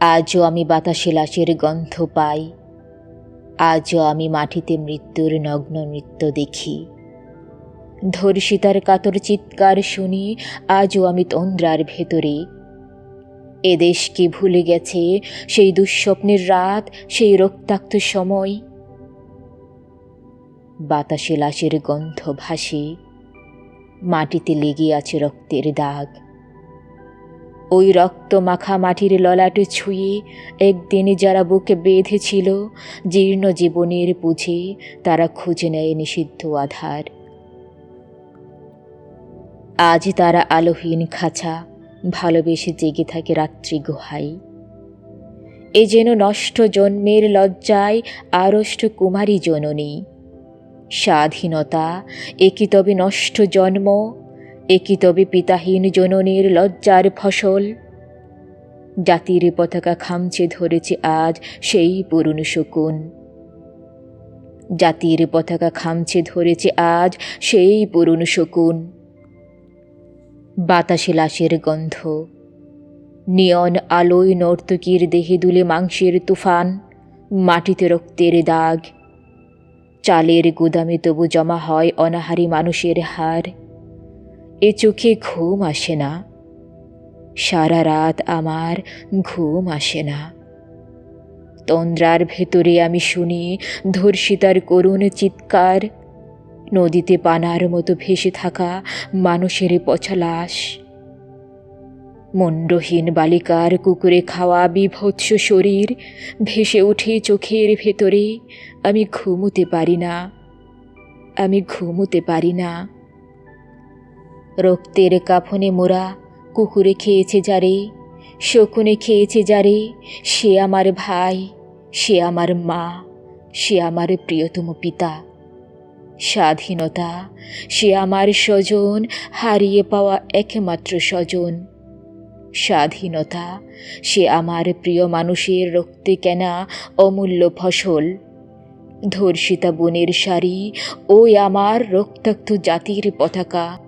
আজও আমি বাতাসে লাশের গন্ধ পাই। আজও আমি মাটিতে মৃত্যুর নগ্ন নৃত্য দেখি। ধর্ষিতার কাতর চিৎকার শুনি, আজও আমি তন্দ্রার ভেতরে। এদেশকে ভুলে গেছে সেই দুঃস্বপ্নের রাত, সেই রক্তাক্ত সময়? বাতাসে লাশের গন্ধ ভাসে, মাটিতে লেগে আছে রক্তের দাগ। ওই রক্ত মাখা মাটির ললাটে ছুঁয়ে একদিন যারা বুকে বেঁধেছিল জীর্ণ জীবনের বুঝে তারা খুঁজে নেয় নিষিদ্ধ আধার। আজ তারা আলোহীন খাঁচা ভালোবেসে জেগে থাকে রাত্রি গুহায়। এ যেন নষ্ট জন্মের লজ্জায় আড়ষ্ট কুমারী জননী। স্বাধীনতা একই তবে নষ্ট জন্ম? একই তবে পিতাহীন জননীর লজ্জার ফসল। জাতির পতাকা খামচে ধরেছে আজ সেই পুরনো শকুন। জাতির পতাকা খামচে ধরেছে আজ সেই পুরনো শকুন। বাতাসে লাশের গন্ধ, নিয়ন আলোয় নর্তকীর দেহে দুলে মাংসের তুফান, মাটিতে রক্তের দাগ। চালের গুদামে তবু জমা হয় অনাহারি মানুষের হার। এ চোখে ঘুম আসে না। সারা রাত আমার ঘুম আসে না। তন্দ্রার ভেতরে আমি শুনি ধর্ষিতার করুণ চিৎকার। নদীতে পানার মতো ভেসে থাকা মানুষের পচা মুন্ডহীন বালিকার কুকুরে খাওয়া বিভৎস শরীর ভেসে ওঠে চোখের ভেতরে। আমি ঘুমোতে পারি না। আমি ঘুমোতে পারি না। রক্তের কাফনে মোরা কুকুরে খেয়েছে যারে, শকুনে খেয়েছে যারে, সে আমার ভাই, সে আমার মা, সে আমার প্রিয়তম পিতা। স্বাধীনতা, সে আমার স্বজন, হারিয়ে পাওয়া একমাত্র স্বজন। স্বাধীনতা, সে আমার প্রিয় মানুষের রক্তে কেনা অমূল্য ফসল। ধর্ষিতা বনের শাড়ি, ওই আমার রক্তাক্ত জাতির পতাকা।